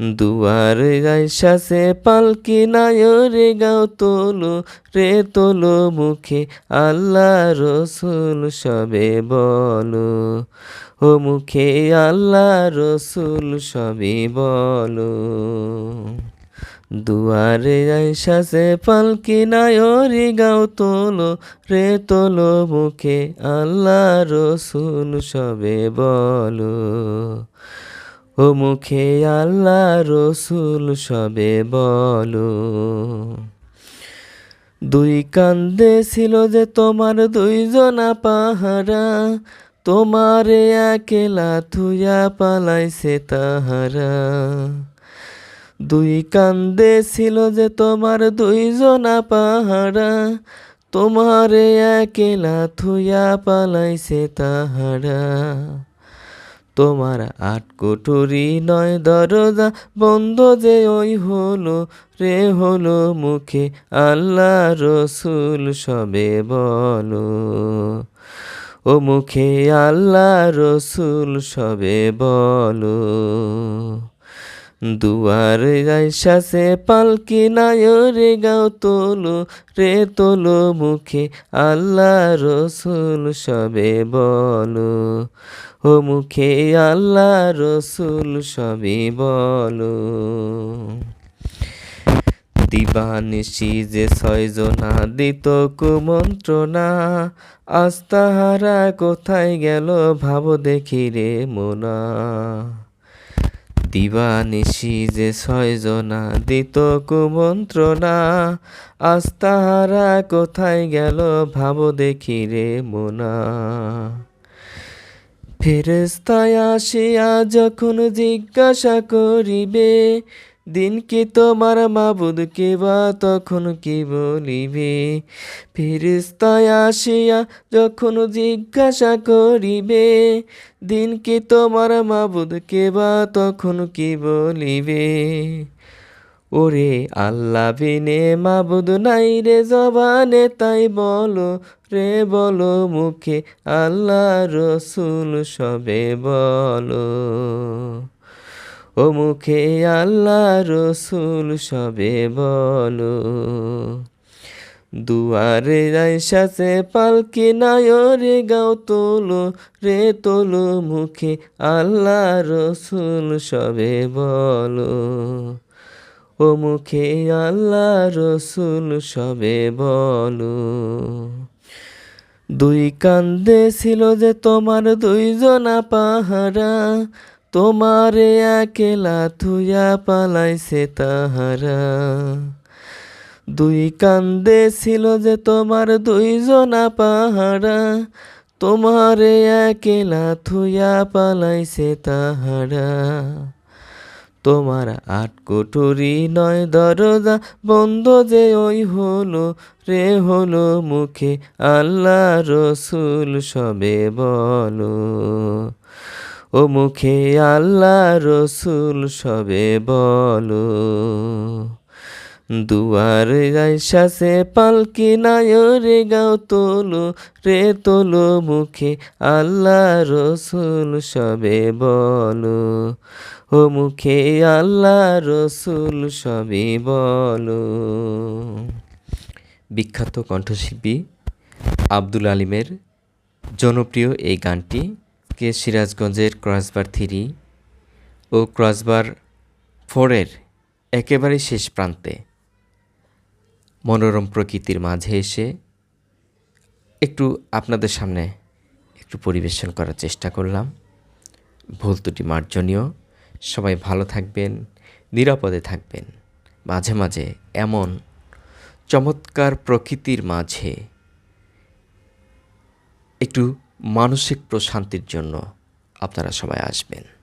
দুয়ারে যাইসাছে পালকি নায় রে, গাও তোলো রে, তোলো মুখে আল্লাহ রসুল সবে বলো। ও মুখে আল্লাহ রসুল সবে বলো। দুয়ারে আইসাছে পালকি নায়রি গাও তোলো রে, তোলো মুখে আল্লাহ রসুল সবে বলো। ও মুখে আল্লাহ রসুল সবে বলো। দুই কান্দে ছিল যে তোমার দুইজনা পাহারা তোমারে একেলা থুয়া পালাইছে তাহারা। দুই কান্দে ছিল যে তোমার দুইজনা পাহারা তোমারে একেলা থুয়া পালাইছে তাহারা। তোমার আট কোঠরি নয় দরজা বন্ধ যে ওই হলো রে হলো মুখে আল্লাহ রসুল সবে বলো। ও মুখে আল্লাহ রসুল সবে বলো। দুয়ারে আইসাছে পালকি নায় রে গাও তোলো, রে তোলো মুখে আল্লাহ রসুল সবে বলো। ও মুখে আল্লাহ রসুল সবে বলো। দিবানিশি যে ছয়জনা দিত কুমন্ত্রণা আজ তাহারা কোথায় গেল ভাব দেখি রে মোনা। দিবানিশি যে ছয়জনা দিত কুমন্ত্রণা। আজ তাহারা কোথায় গেল ভাব দেখি রে মোনা। ফেরেস্তায় আসিয়া যখন জিজ্ঞাসা করিবে দিন কি তোমার মাবুদ কে বা তখন কি বলিবে? ফেরেস্তায় আসিয়া যখন জিজ্ঞাসা করিবে, দিন কি তোমার মাবুদ কে বা তখন কি বলিবে? ওরে আল্লাহ বিনে মাবুদ নাই রে জবানে, তাই বলো রে, বলো মুখে আল্লাহ রসুল সবে বলো। ও মুখে আল্লাহ রসুল সবে বলো। দুয়ারে আইসাছে পালকি নায় রে গাও তোলো রে তোলো মুখে আল্লাহ রসুল সবে বলো। ও মুখে আল্লাহ রসুল সবে বলো। দুই কান্দে ছিল যে তোমার দুইজনা পাহারা তোমারে একেলা থুয়া পালাইছে তাহারা। দুই কান্দে ছিল যে তোমার দুইজনা পাহারা তোমারে একেলা থুয়া পালাইছে তাহারা। তোমার আট কোঠরি নয় দরজা বন্ধ যে ওই হলো রে হলো মুখে আল্লাহ রসুল সবে বলো। ও মুখে আল্লাহ রসুল সবে বলো, দুয়ারে আইসাছে পালকি নায় রে গাও তোলো, রে তোলো মুখে আল্লাহ রসুল সবে বলো, ও মুখে আল্লাহ রসুল সবে বলো। বিখ্যাত কণ্ঠশিল্পী আব্দুল আলিমের জনপ্রিয় এই গানটি কে সিরাজগঞ্জের ক্রসবার থ্রি ও ক্রসবার ফোরের একেবারে শেষ প্রান্তে। মনোরম প্রকৃতির মাঝে এসে একটু আপনাদের সামনে একটু পরিবেশন করার চেষ্টা করলাম। ভুল ত্রুটি মার্জনীয়। সবাই ভালো থাকবেন, নিরাপদে থাকবেন। মাঝে মাঝে এমন চমৎকার প্রকৃতির মাঝে একটু মানসিক প্রশান্তির জন্য আপনারা সবাই আসবেন।